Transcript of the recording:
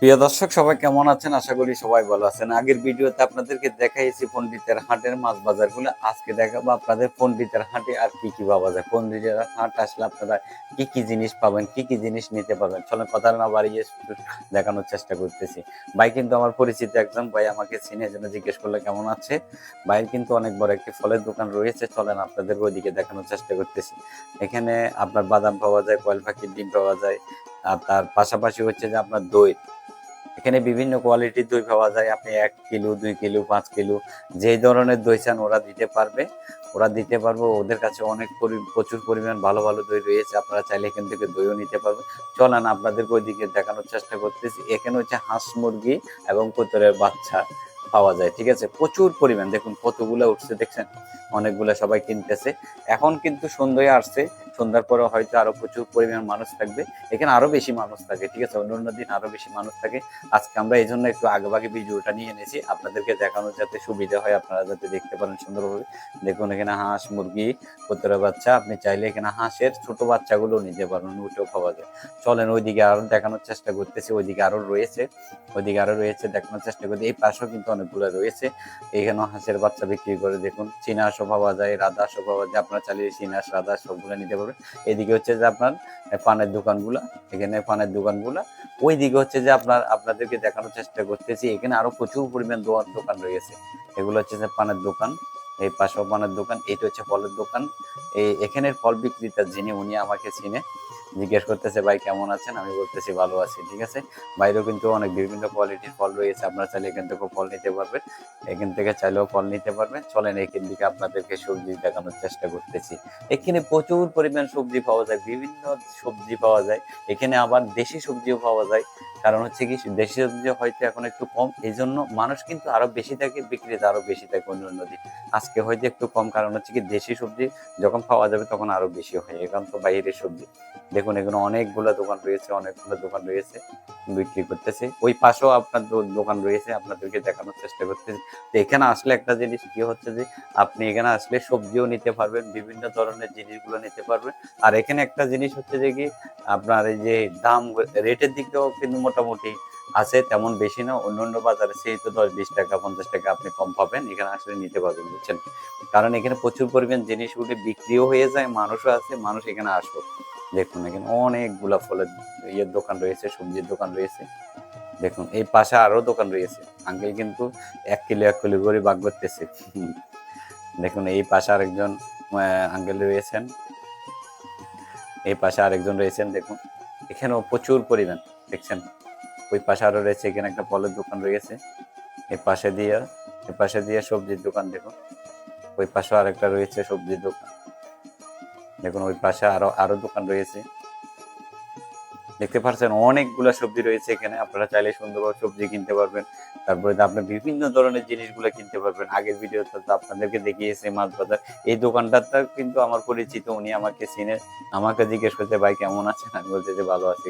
প্রিয় দর্শক, সবাই কেমন আছেন? আশা করি সবাই ভালো আছেন। আগের ভিডিওতে আপনাদেরকে দেখাইছি পন্ডিতের হাটের মাছ বাজারগুলো। আজকে দেখাবো আপনাদের পন্ডিতের হাটে আর কি কি পাওয়া যায়। পন্ডিতের হাট আসলে আপনারা কি কি জিনিস পাবেন, কি কি জিনিস নিতে পারবেন? চলেন কথা না বাড়িয়ে দেখানোর চেষ্টা করতেছি। ভাই কিন্তু আমার পরিচিত একজন, ভাই আমাকে চিনে জন্য জিজ্ঞেস করলে কেমন আছে? ভাইয়ের কিন্তু অনেক বড় একটি ফলের দোকান রয়েছে। চলেন আপনাদের ওইদিকে দেখানোর চেষ্টা করতেছি। এখানে আপনার বাদাম পাওয়া যায়, কয়েল পাখির ডিম পাওয়া যায়। আর তার পাশাপাশি হচ্ছে যে আপনার দই। এখানে বিভিন্ন কোয়ালিটির দই পাওয়া যায়। আপনি এক কিলো, দুই কিলো, পাঁচ কিলো, যে ধরনের দই চান ওরা দিতে পারবে। ওরা দিতে পারবে, ওদের কাছে অনেক পরি- প্রচুর পরিমাণ ভালো ভালো দই রয়েছে। আপনারা চাইলে এখান থেকে দইও নিতে পারবেন। চলেন আপনাদেরকে ওইদিকে দেখানোর চেষ্টা করতেছি। এখানে হচ্ছে হাঁস মুরগি এবং কোতরের বাচ্চা পাওয়া যায়, ঠিক আছে? প্রচুর পরিমাণ। দেখুন, কতগুলো উঠছে, দেখছেন? অনেকগুলো সবাই কিনতেছে। এখন কিন্তু সন্ধ্যায় আসছে। সন্ধ্যার পরে হয়তো আরও প্রচুর পরিমাণ মানুষ থাকবে। এখানে আরও বেশি মানুষ থাকে, ঠিক আছে? অন্য দিন আরও বেশি মানুষ থাকে। আজকে আমরা এই জন্য একটু আগেভাগে ভিডিওটা নিয়ে এনেছি। আপনাদেরকে দেখানোর যাতে সুবিধা হয়, আপনারা যাতে দেখতে পারেন সুন্দরভাবে। দেখুন, এখানে হাঁস, মুরগি কোতরা বাচ্চা। আপনি চাইলে এখানে হাঁসের ছোট বাচ্চাগুলো নিতে পারবেন উঠেও পাওয়া যায়। চলেন, ওইদিকে আরও দেখানোর চেষ্টা করতেছি। ওইদিকে আরও রয়েছে। ওইদিকে আরও রয়েছে, দেখানোর চেষ্টা করতে এই পাশেও কিন্তু অনেকগুলো রয়েছে। এখানে হাঁসের বাচ্চা বিক্রি করে, দেখুন চীনা হাঁসও পাওয়া যায়, রাধা হাঁসও পাওয়া যায়। আপনারা চাইলে চীনা রাধা সবগুলো নিতে পারবেন এদিকে হচ্ছে যে আপনার পানের দোকানগুলা, এখানে পানের দোকানগুলা। ওইদিকে হচ্ছে যে আপনার, আপনাদেরকে দেখানোর চেষ্টা করতেছি, এখানে আরও প্রচুর পরিমাণ দোয়ার দোকান রয়েছে। এগুলো হচ্ছে যে পানের দোকান, এই পাশাপানের দোকান, এটা হচ্ছে ফলের দোকান। এই এখানের ফল বিক্রেতা যিনি, উনি আমাকে চিনে। জিজ্ঞেস করতেছে, ভাই, কেমন আছেন? আমি বলতেছি, ভালো আছি, ঠিক আছে? বাইরেও কিন্তু অনেক বিভিন্ন কোয়ালিটির ফল রয়েছে, আপনারা চাইলে এখান থেকে ফল নিতে পারবেন। এখান থেকে চাইলেও ফল নিতে পারবেন। চলেন এখান দিকে আপনাদেরকে সবজি দেখানোর চেষ্টা করতেছি। এখানে প্রচুর পরিমাণ সবজি পাওয়া যায়, বিভিন্ন সবজি পাওয়া যায়। এখানে আবার দেশি সবজিও পাওয়া যায়। কারণ হচ্ছে কি, দেশি সবজি হয়তো এখন একটু কম এই জন্য মানুষ কিন্তু আরও বেশি থাকে, বিক্রিতে আরও বেশি থাকে অন্য অন্য দিন আজকে হয়তো একটু কম, কারণ হচ্ছে কি, দেশি সবজি যখন পাওয়া যাবে তখন আরও বেশি হয় এখন তো বাইরের সবজি। দেখুন এখানে অনেকগুলো দোকান রয়েছে, অনেকগুলো দোকান রয়েছে, বিক্রি করতেছে। ওই পাশেও আপনার দোকান রয়েছে, আপনাদেরকে দেখানোর চেষ্টা করতেছি। তো এখানে আসলে একটা জিনিস কি হচ্ছে যে, আপনি এখানে আসলে সবজিও নিতে পারবেন, বিভিন্ন ধরনের জিনিসগুলো নিতে পারবেন। আর এখানে একটা জিনিস হচ্ছে যে কি, আপনার এই যে দাম রেটের দিকেও কিন্তু মোটামুটি আছে, তেমন বেশি না। অন্য অন্য বাজারে সেই তো দশ বিশ টাকা, পঞ্চাশ টাকা আপনি কম পাবেন, এখানে আসলে নিতে পারবেন, বুঝছেন? কারণ এখানে প্রচুর পরিমাণ জিনিসগুলি বিক্রিও হয়ে যায়, মানুষও আছে, মানুষ এখানে আসবে। দেখুন এখানে অনেকগুলা ফলের ইয়ের দোকান রয়েছে, সবজির দোকান রয়েছে। দেখুন, এই পাশে আরও দোকান রয়েছে। আঙ্কেল কিন্তু এক কিলো এক কিলো করে বাগ করতেছে। দেখুন, এই পাশে আরেকজন আঙ্কেল রয়েছেন। এই পাশে আরেকজন রয়েছেন, দেখুন। এখানেও প্রচুর পরিমাণ, দেখছেন? ওই পাশে আরও রয়েছে, এখানে একটা ফলের দোকান রয়েছে। এই পাশে দিয়ে এই পাশে দিয়ে সবজির দোকান, দেখুন। ওই পাশে আরেকটা রয়েছে সবজির দোকান। দেখুন, ওই পাশে আরও আরও দোকান রয়েছে। দেখতে পাচ্ছেন, অনেকগুলো সবজি রয়েছে এখানে। আপনারা চাইলে সুন্দরভাবে সবজি কিনতে পারবেন। তারপরে আপনি বিভিন্ন ধরনের জিনিসগুলো কিনতে পারবেন। আগের ভিডিওতে তো আপনাদেরকে দেখিয়েছে মাছ বাজার এই দোকানটাতে কিন্তু আমার পরিচিত, উনি আমাকে চিনে। আমাকে জিজ্ঞেস করতে ভাই, কেমন আছেন? আমি বলতে যে, ভালো আছি।